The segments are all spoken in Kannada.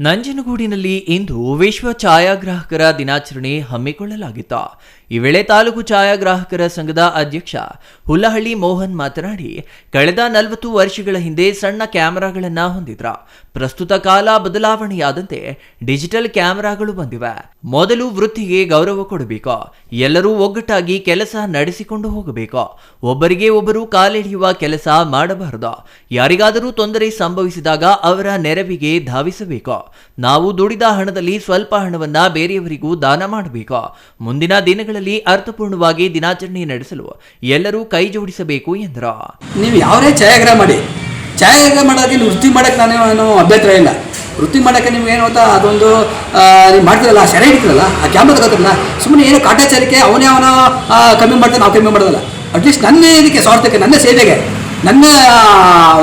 ನಂಜನಗೂಡಿನಲ್ಲಿ ಇಂದು ವಿಶ್ವ ಛಾಯಾಗ್ರಾಹಕರ ದಿನಾಚರಣೆ ಹಮ್ಮಿಕೊಳ್ಳಲಾಗಿತ್ತು. ಈ ವೇಳೆ ತಾಲೂಕು ಛಾಯಾಗ್ರಾಹಕರ ಸಂಘದ ಅಧ್ಯಕ್ಷ ಹುಲ್ಲಹಳ್ಳಿ ಮೋಹನ್ ಮಾತನಾಡಿ, ಕಳೆದ ನಲವತ್ತು ವರ್ಷಗಳ ಹಿಂದೆ ಸಣ್ಣ ಕ್ಯಾಮೆರಾಗಳನ್ನ ಹೊಂದಿದ್ರ. ಪ್ರಸ್ತುತ ಕಾಲ ಬದಲಾವಣೆಯಾದಂತೆ ಡಿಜಿಟಲ್ ಕ್ಯಾಮೆರಾಗಳು ಬಂದಿವೆ. ಮೊದಲು ವೃತ್ತಿಗೆ ಗೌರವ ಕೊಡಬೇಕು. ಎಲ್ಲರೂ ಒಗ್ಗಟ್ಟಾಗಿ ಕೆಲಸ ನಡೆಸಿಕೊಂಡು ಹೋಗಬೇಕು. ಒಬ್ಬರಿಗೆ ಒಬ್ಬರು ಕಾಲೆಳೆಯುವ ಕೆಲಸ ಮಾಡಬಾರದು. ಯಾರಿಗಾದರೂ ತೊಂದರೆ ಸಂಭವಿಸಿದಾಗ ಅವರ ನೆರವಿಗೆ ಧಾವಿಸಬೇಕು. ನಾವು ದುಡಿದ ಹಣದಲ್ಲಿ ಸ್ವಲ್ಪ ಹಣವನ್ನ ಬೇರೆಯವರಿಗೂ ದಾನ ಮಾಡಬೇಕು. ಮುಂದಿನ ದಿನಗಳಲ್ಲಿ ಅರ್ಥಪೂರ್ಣವಾಗಿ ದಿನಾಚರಣೆ ನಡೆಸಲು ಎಲ್ಲರೂ ಕೈ ಜೋಡಿಸಬೇಕು ಎಂದರು. ನೀವು ಯಾವರೇ ಛಾಯಾಗ್ರಹ ಮಾಡಿ. ಛಾಯಾಗ್ರಹ ಮಾಡೋದಕ್ಕೆ ವೃತ್ತಿ ಮಾಡೋಕ್ಕೆ ನಾನು ಅಭ್ಯಂತರ ಇಲ್ಲ. ವೃತ್ತಿ ಮಾಡೋಕ್ಕೆ ನಿಮ್ಗೆ ಏನು ಗೊತ್ತಾ ಅದೊಂದು ನೀವು ಮಾಡ್ತಿರಲ್ಲ ಸೆರೆ ಇಡ್ತಿರಲ್ಲ ಆ ಕ್ಯಾಮ್ರಾ ತಗೋತಿರಲ್ಲ, ಸುಮ್ಮನೆ ಏನೋ ಕಾಟಾಚಾರಕ್ಕೆ ಅವನೇ ಅವನ ಕಮ್ಮಿ ಮಾಡ್ತಾನೆ, ನಾವು ಕಮ್ಮಿ ಮಾಡೋದಲ್ಲ. ಅಟ್ಲೀಸ್ಟ್ ನನ್ನ ಇದಕ್ಕೆ ಸ್ವಾರ್ಥಕ್ಕೆ, ನನ್ನ ಸೇವೆಗೆ, ನನ್ನ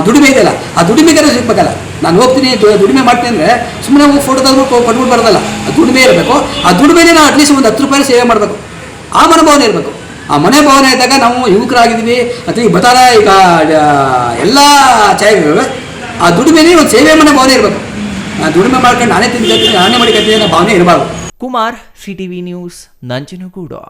ದುಡಿಮೆ ಇದೆಯಲ್ಲ ಆ ದುಡಿಮೆಗೆ ಸಿಗ್ಬೇಕಲ್ಲ. ನಾನು ಹೋಗ್ತೀನಿ ದುಡಿಮೆ ಮಾಡ್ತೀನಿ ಅಂದರೆ ಸುಮ್ಮನೆ ಹೋಗಿ ಫೋಟೋ ತೆಗೆದು ಕೊಟ್ಬಿಟ್ಟು ಬರೋದಲ್ಲ. ಆ ದುಡಿಮೆ ಇರಬೇಕು. ಆ ದುಡಿಮೆನೇ ನಾವು ಅಟ್ಲೀಸ್ಟ್ ಒಂದು ಹತ್ತು ರೂಪಾಯಿ ಸೇವೆ ಮಾಡಬೇಕು. ಆ ಮನೋಭಾವನೆ ಇರಬೇಕು. ಆ ಮನೆ ಭಾವನೆ ಇದ್ದಾಗ ನಾವು ಯುವಕರಾಗಿದ್ದೀವಿ. ಅಥವಾ ಈಗ ಬತಾರ ಈಗ ಎಲ್ಲ ಛಾಯಾಗ್ರಹಗಳು, ಆ ದುಡಿಮೆನೇ ಒಂದು ಸೇವೆ ಮನೆ ಭಾವನೆ ಇರಬೇಕು. ಆ ದುಡಿಮೆ ಮಾಡ್ಕೊಂಡು ನಾನೇ ತಿಂತೀನಿ ನಾನೇ ಮಾಡಿ ಅನ್ನೋ ಭಾವನೆ ಇರಬಾರ್ದು. Kumar CTV news Nanjangud.